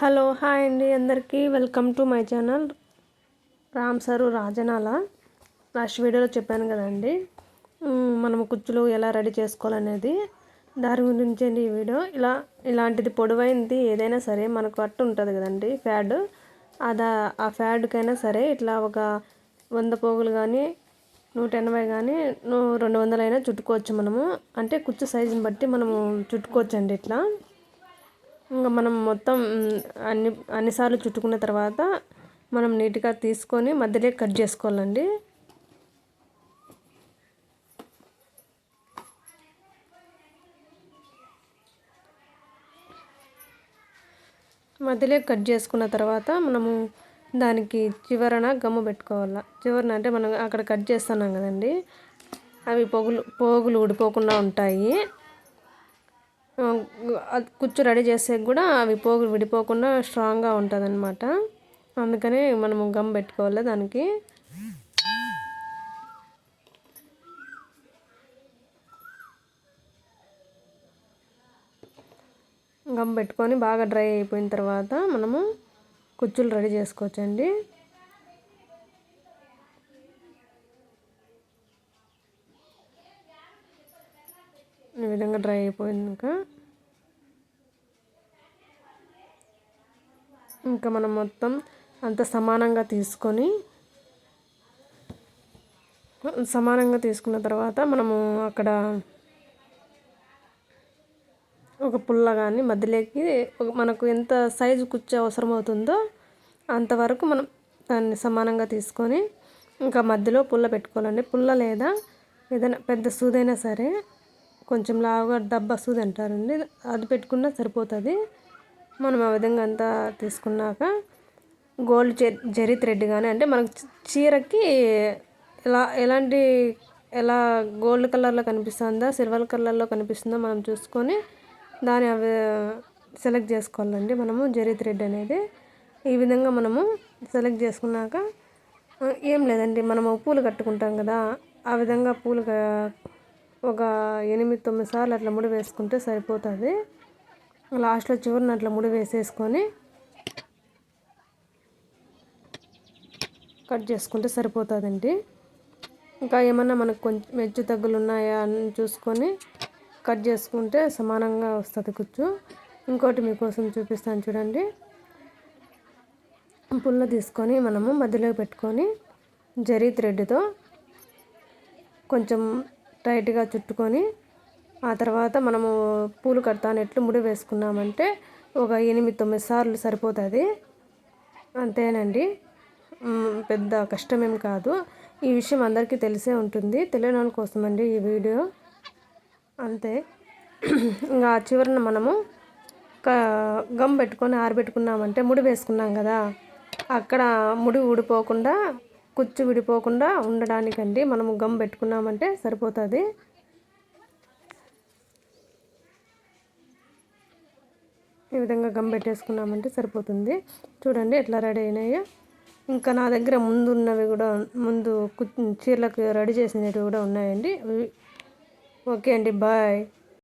Hello hi అండి. అందరికీ welcome to my channel Ram sir Rajanala. Last వీడియోలో చెప్పాను కదండి. మనము కుచ్చులు ఎలా రెడీ చేసుకోవాలనేది. దాని గురించి అండి ఈ వీడియో. ఇలా ఇలాంటిది పొడవైంది ఏదైనా సరే మనకు అట్టు ఉంటుంది కదండి. ఫ్యాడ్. అదా ఆ ఫ్యాడ్కైనా సరే ఇట్లా ఒక వంద పోగులు కానీ నూట ఎనభై కానీ రెండు వందలైనా చుట్టుకోవచ్చు మనము. అంటే కుచ్చు సైజుని బట్టి మనము చుట్టుకోవచ్చు అండి ఇట్లా. ఇంకా మనం మొత్తం అన్ని అన్నిసార్లు చుట్టుకున్న తర్వాత మనం నీట్గా తీసుకొని మధ్యలో కట్ చేసుకోవాలండి. మధ్యలో కట్ చేసుకున్న తర్వాత మనము దానికి చివరన గమ్ము పెట్టుకోవాలా. చివరన అంటే మనం అక్కడ కట్ చేస్తున్నాం కదండి. అవి పొగులు పోగులు ఊడిపోకుండా ఉంటాయి. కుచ్చు రెడీ చేసే కూడా అవి పోగు విడిపోకుండా స్ట్రాంగ్గా ఉంటుంది అనమాట అందుకని మనము గమ్ పెట్టుకోవాలి దానికి. గమ్ పెట్టుకొని బాగా డ్రై అయిపోయిన తర్వాత మనము కుచ్చులు రెడీ చేసుకోవచ్చండి. ఈ విధంగా డ్రై అయిపోయింది ఇంకా ఇంకా మనం మొత్తం అంత సమానంగా తీసుకొని సమానంగా తీసుకున్న తర్వాత మనము అక్కడ ఒక పుల్ల కానీ మధ్యలోకి మనకు ఎంత సైజు కుర్చీ అవసరం అవుతుందో అంతవరకు మనం దాన్ని సమానంగా తీసుకొని ఇంకా మధ్యలో పుల్ల పెట్టుకోవాలండి. పుల్ల లేదా ఏదైనా పెద్ద సూదైనా సరే కొంచెం లావుగా డబ్బా సూది అంటారండి. అది పెట్టుకున్నా సరిపోతుంది. మనం ఆ విధంగా అంతా తీసుకున్నాక గోల్డ్ జరీ థ్రెడ్ కానీ అంటే మనకు చీరకి ఎలా ఎలాంటి ఎలా గోల్డ్ కలర్లో కనిపిస్తుందా సిల్వర్ కలర్లో కనిపిస్తుందో మనం చూసుకొని దాన్ని అవి సెలెక్ట్ చేసుకోవాలండి మనము జరీ థ్రెడ్ అనేది. ఈ విధంగా మనము సెలెక్ట్ చేసుకున్నాక ఏం లేదండి మనము పూలు కట్టుకుంటాం కదా ఆ విధంగా పూలు ఒక ఎనిమిది తొమ్మిది సార్లు అట్లా ముడి వేసుకుంటే సరిపోతుంది. లాస్ట్లో చివరిని అట్లా ముడి వేసేసుకొని కట్ చేసుకుంటే సరిపోతుందండి. ఇంకా ఏమన్నా మనకు కొంచెం మెచ్చు తగ్గులు ఉన్నాయా అని చూసుకొని కట్ చేసుకుంటే సమానంగా వస్తుంది కుచ్చు. ఇంకోటి మీకోసం చూపిస్తాను చూడండి. పుల్ల తీసుకొని మనము మధ్యలో పెట్టుకొని జరీ థ్రెడ్తో కొంచెం టైట్గా చుట్టుకొని ఆ తర్వాత మనము పూలు కడతానట్లు ముడి వేసుకున్నామంటే ఒక ఎనిమిది తొమ్మిది సార్లు సరిపోతుంది. అంతేనండి. పెద్ద కష్టమేం కాదు. ఈ విషయం అందరికీ తెలిసే ఉంటుంది. తెలియని కోసం అండి ఈ వీడియో. అంతే. ఇంకా చివరిన మనము గమ్ పెట్టుకొని ఆరబెట్టుకున్నామంటే ముడి వేసుకున్నాం కదా. అక్కడ ముడి ఊడిపోకుండా కుచ్చు విడిపోకుండా ఉండడానికండి మనము గమ్ పెట్టుకున్నామంటే సరిపోతుంది. ఈ విధంగా గమ్ పెట్టేసుకున్నామంటే సరిపోతుంది. చూడండి ఎట్లా రెడీ అయినాయో. ఇంకా నా దగ్గర ముందు ఉన్నవి కూడా ముందు చీరలకు రెడీ చేసినవి కూడా ఉన్నాయండి. ఓకే అండి బాయ్.